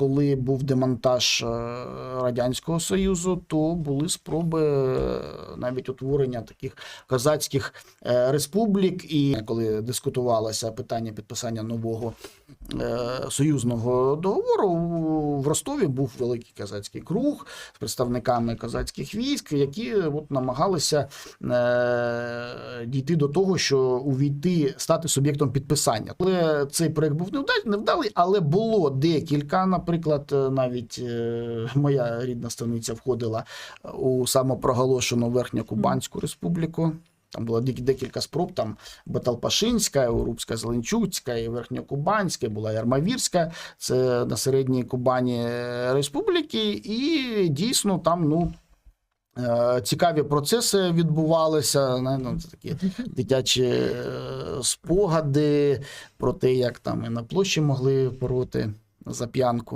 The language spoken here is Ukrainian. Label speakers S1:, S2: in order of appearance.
S1: коли був демонтаж е, радянського союзу, то були спроби е, навіть утворення таких козацьких е, республік. І коли дискутувалося питання підписання нового союзного договору, в Ростові був великий козацький круг з представниками козацьких військ, які от намагалися дійти до того, що увійти, стати суб'єктом підписання. Але цей проект був невдалий, але було декілька. Наприклад, е, навіть е, моя рідна станиця входила у самопроголошену Верхньокубанську республіку. Там було декілька спроб, там Баталпашинська, Урубська, Зеленчуцька, і Верхньокубанська, була і Армавірська, це на середній Кубані е, республіки, і дійсно там, ну. Е, Цікаві процеси відбувалися, ну, це такі дитячі е, спогади про те, як там і на площі могли пороти за п'янку.